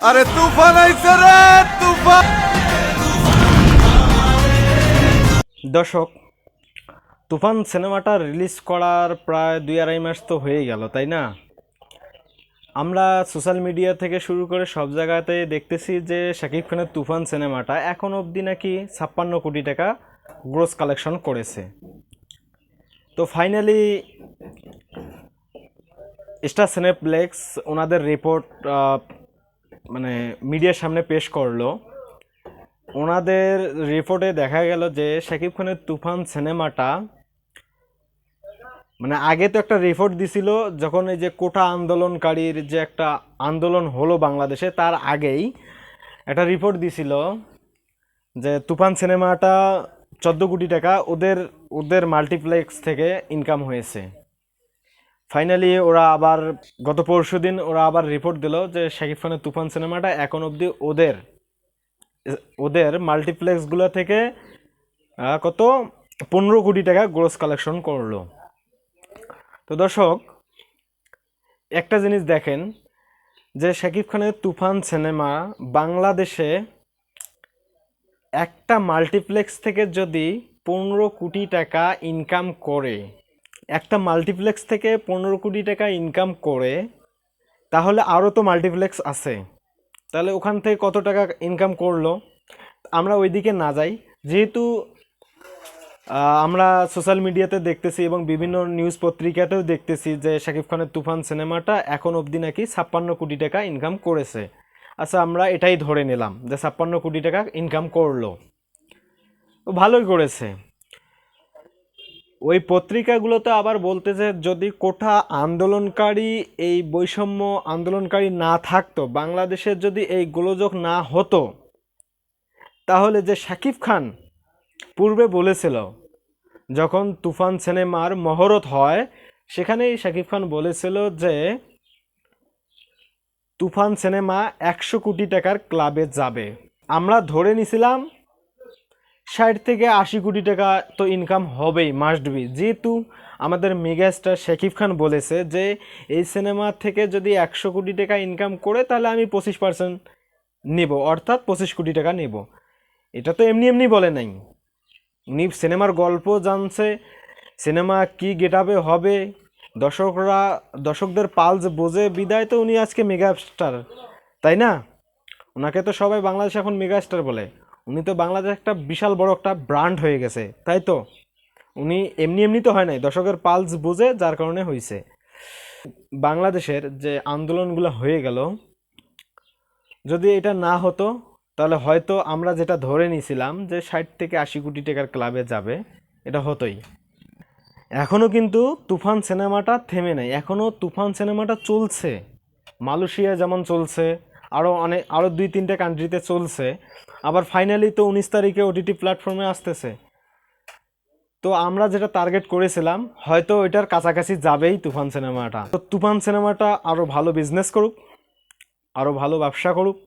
আরে তুফান আইছে রে, তুফান। দর্শক, তুফান সিনেমাটা রিলিজ করার প্রায় দুই আড়াই মাস তো হয়ে গেল, তাই না? আমরা সোশ্যাল মিডিয়া থেকে শুরু করে সব জায়গাতে দেখতেছি যে শাকিব খানের তুফান সিনেমাটা এখন অবধি নাকি ছাপ্পান্ন কোটি টাকা গ্রোস কালেকশন করেছে। তো ফাইনালি স্টার সিনেপ্লেক্স ওনাদের রিপোর্ট মানে মিডিয়ার সামনে পেশ করল। ওনাদের রিপোর্টে দেখা গেল যে শাকিব খানের তুফান সিনেমাটা মানে আগে তো একটা রিপোর্ট দিছিল যখন এই যে কোটা আন্দোলনকারীর যে একটা আন্দোলন হলো বাংলাদেশে, তার আগেই একটা রিপোর্ট দিছিল যে তুফান সিনেমাটা চোদ্দ কোটি টাকা, ওদের ওদের মাল্টিপ্লেক্স থেকে ইনকাম হয়েছে। ফাইনালি ওরা আবার গত পরশু দিন ওরা আবার রিপোর্ট দিল যে শাকিব খানের তুফান সিনেমাটা এখন অবধি ওদের ওদের মাল্টিপ্লেক্সগুলো থেকে কত? পনেরো কোটি টাকা গ্রোস কালেকশন করল। তো দর্শক, একটা জিনিস দেখেন, যে শাকিব খানের তুফান সিনেমা বাংলাদেশে একটা মাল্টিপ্লেক্স থেকে যদি পনেরো কোটি টাকা ইনকাম করে একটা মাল্টিপ্লেক্স থেকে পনেরো কোটি টাকা ইনকাম করে, তাহলে আরও তো মাল্টিপ্লেক্স আছে। তাহলে ওখান থেকে কত টাকা ইনকাম করল? আমরা ওইদিকে না যাই। যেহেতু আমরা সোশ্যাল মিডিয়াতে দেখতেছি এবং বিভিন্ন নিউজ পত্রিকাতেও দেখতেছি যে শাকিব খানের তুফান সিনেমাটা এখন অবধি নাকি ছাপ্পান্ন কোটি টাকা ইনকাম করেছে। আচ্ছা আমরা এটাই ধরে নিলাম যে ছাপ্পান্ন কোটি টাকা ইনকাম করল। ভালোই করেছে। ওই পত্রিকাগুলোতে আবার বলতেছে যদি কোঠা আন্দোলনকারী এই বৈষম্য আন্দোলনকারী না থাকতো, বাংলাদেশের যদি এই গোলযোগ না হতো, তাহলে যে শাকিব খান পূর্বে বলেছিল, যখন তুফান সিনেমার মহরত হয়, সেখানেই শাকিব খান বলেছিল যে, তুফান সিনেমা একশো কোটি টাকার ক্লাবে যাবে। আমরা ধরে নিছিলাম ষাট থেকে আশি কোটি টাকা তো ইনকাম হবেই মাস্ট বি যেহেতু আমাদের মেগাস্টার শাকিব খান বলেছে যে, এই সিনেমা থেকে যদি একশো কোটি টাকা ইনকাম করে, তাহলে আমি পঁচিশ পার্সেন্ট নেব, অর্থাৎ পঁচিশ কোটি টাকা নেব। এটা তো এমনি এমনি বলে নাই। উনি সিনেমার গল্প জানছে সিনেমা কি গেটাবে হবে, দর্শকরা, দর্শকদের পালস বোঝে, বিদায় তো উনি আজকে মেগা স্টার তাই না? ওনাকে তো সবাই বাংলাদেশ এখন মেগা স্টার বলে। উনি তো বাংলাদেশ একটা বিশাল বড় একটা ব্র্যান্ড হয়ে গেছে, তাই তো? উনি এমনি এমনি তো হয় নাই, দর্শকের পালস বুঝে যার কারণে হয়েছে বাংলাদেশের যে আন্দোলনগুলো হয়ে গেল, যদি এটা না হতো, তাহলে হয়তো আমরা যেটা ধরে নিয়েছিলাম যে ষাট থেকে আশি কোটি টাকার ক্লাবে যাবে, এটা হতোই। এখনও কিন্তু তুফান সিনেমাটা থেমে নাই এখনও তুফান সিনেমাটা চলছে। মালয়েশিয়া যেমন চলছে আরও অনেক আরও দুই তিনটে কান্ট্রিতে চলছে। আবার ফাইনালি তো উনিশ তারিখে ওটিটি প্ল্যাটফর্মে আসতেছে। তো আমরা যেটা টার্গেট করেছিলাম, হয়তো ওইটার কাছাকাছি যাবেই তুফান সিনেমাটা। তো তুফান সিনেমাটা আরও ভালো বিজনেস করুক আরও ভালো ব্যবসা করুক।